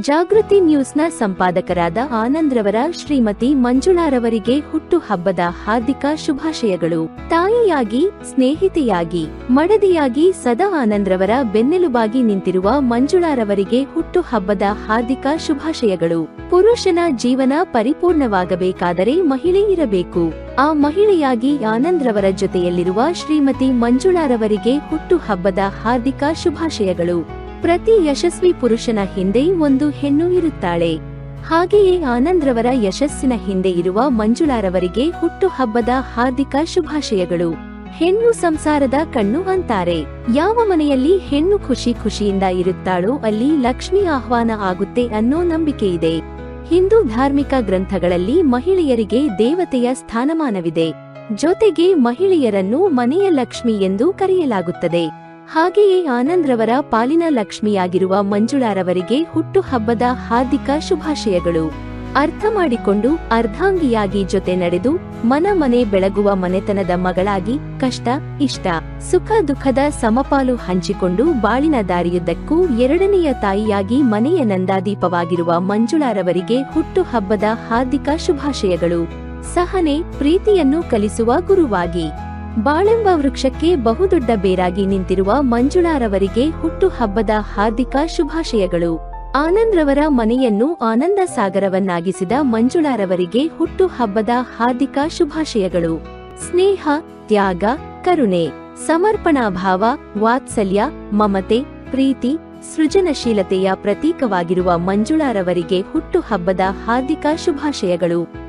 ಜಾಗೃತಿ ನ್ಯೂಸ್ನ ಸಂಪಾದಕರಾದ ಆನಂದ್ರವರ ಶ್ರೀಮತಿ ಮಂಜುಳಾರವರಿಗೆ ಹುಟ್ಟು ಹಬ್ಬದ ಹಾರ್ದಿಕ ಶುಭಾಶಯಗಳು. ತಾಯಿಯಾಗಿ, ಸ್ನೇಹಿತೆಯಾಗಿ, ಮಡದಿಯಾಗಿ ಸದಾ ಆನಂದ್ರವರ ಬೆನ್ನೆಲುಬಾಗಿ ನಿಂತಿರುವ ಮಂಜುಳಾರವರಿಗೆ ಹುಟ್ಟು ಹಬ್ಬದ ಹಾರ್ದಿಕ ಶುಭಾಶಯಗಳು. ಪುರುಷನ ಜೀವನ ಪರಿಪೂರ್ಣವಾಗಬೇಕಾದರೆ ಮಹಿಳೆ ಇರಬೇಕು. ಆ ಮಹಿಳೆಯಾಗಿ ಆನಂದ್ರವರ ಜೊತೆಯಲ್ಲಿರುವ ಶ್ರೀಮತಿ ಮಂಜುಳಾರವರಿಗೆ ಹುಟ್ಟು ಹಬ್ಬದ ಹಾರ್ದಿಕ ಶುಭಾಶಯಗಳು. ಪ್ರತಿ ಯಶಸ್ವಿ ಪುರುಷನ ಹಿಂದೆ ಒಂದು ಹೆಣ್ಣು ಇರುತ್ತಾಳೆ. ಹಾಗೆಯೇ ಆನಂದ್ರವರ ಯಶಸ್ಸಿನ ಹಿಂದೆ ಇರುವ ಮಂಜುಳಾರವರಿಗೆ ಹುಟ್ಟು ಹಬ್ಬದ ಹಾರ್ದಿಕ ಶುಭಾಶಯಗಳು. ಹೆಣ್ಣು ಸಂಸಾರದ ಕಣ್ಣು ಅಂತಾರೆ. ಯಾವ ಮನೆಯಲ್ಲಿ ಹೆಣ್ಣು ಖುಷಿ ಖುಷಿಯಿಂದ ಇರುತ್ತಾಳೋ ಅಲ್ಲಿ ಲಕ್ಷ್ಮಿ ಆಹ್ವಾನ ಆಗುತ್ತೆ ಅನ್ನೋ ನಂಬಿಕೆ ಇದೆ. ಹಿಂದೂ ಧಾರ್ಮಿಕ ಗ್ರಂಥಗಳಲ್ಲಿ ಮಹಿಳೆಯರಿಗೆ ದೇವತೆಯ ಸ್ಥಾನಮಾನವಿದೆ. ಜೊತೆಗೆ ಮಹಿಳೆಯರನ್ನು ಮನೆಯ ಲಕ್ಷ್ಮಿ ಎಂದು ಕರೆಯಲಾಗುತ್ತದೆ. ಹಾಗೆಯೇ ಆನಂದ್ರವರ ಪಾಲಿನ ಲಕ್ಷ್ಮಿಯಾಗಿರುವ ಮಂಜುಳಾರವರಿಗೆ ಹುಟ್ಟು ಹಬ್ಬದ ಹಾರ್ದಿಕ ಶುಭಾಶಯಗಳು. ಅರ್ಥ ಮಾಡಿಕೊಂಡು ಅರ್ಧಾಂಗಿಯಾಗಿ ಜೊತೆ ನಡೆದು ಮನ ಮನೆ ಬೆಳಗುವ ಮನೆತನದ ಮಗಳಾಗಿ ಕಷ್ಟ, ಇಷ್ಟ, ಸುಖ, ದುಃಖದ ಸಮಪಾಲು ಹಂಚಿಕೊಂಡು ಬಾಳಿನ ದಾರಿಯುದ್ದಕ್ಕೂ ಎರಡನೆಯ ತಾಯಿಯಾಗಿ ಮನೆಯ ನಂದಾದೀಪವಾಗಿರುವ ಮಂಜುಳಾರವರಿಗೆ ಹುಟ್ಟು ಹಬ್ಬದ ಹಾರ್ದಿಕ ಶುಭಾಶಯಗಳು. ಸಹನೆ, ಪ್ರೀತಿಯನ್ನು ಕಲಿಸುವ ಗುರುವಾಗಿ. ಬಾಳೆಂಬ ವೃಕ್ಷಕ್ಕೆ ಬಹುದೊಡ್ಡ ಬೇರಾಗಿ ನಿಂತಿರುವ ಮಂಜುಳಾರವರಿಗೆ ಹುಟ್ಟು ಹಬ್ಬದ ಹಾರ್ದಿಕ ಶುಭಾಶಯಗಳು. ಆನಂದ್ರವರ ಮನೆಯನ್ನು ಆನಂದ ಸಾಗರವನ್ನಾಗಿಸಿದ ಮಂಜುಳಾರವರಿಗೆ ಹುಟ್ಟು ಹಬ್ಬದ ಹಾರ್ದಿಕ ಶುಭಾಶಯಗಳು. ಸ್ನೇಹ, ತ್ಯಾಗ, ಕರುಣೆ, ಸಮರ್ಪಣಾ ಭಾವ, ವಾತ್ಸಲ್ಯ, ಮಮತೆ, ಪ್ರೀತಿ, ಸೃಜನಶೀಲತೆಯ ಪ್ರತೀಕವಾಗಿರುವ ಮಂಜುಳಾರವರಿಗೆ ಹುಟ್ಟು ಹಬ್ಬದ ಹಾರ್ದಿಕ ಶುಭಾಶಯಗಳು.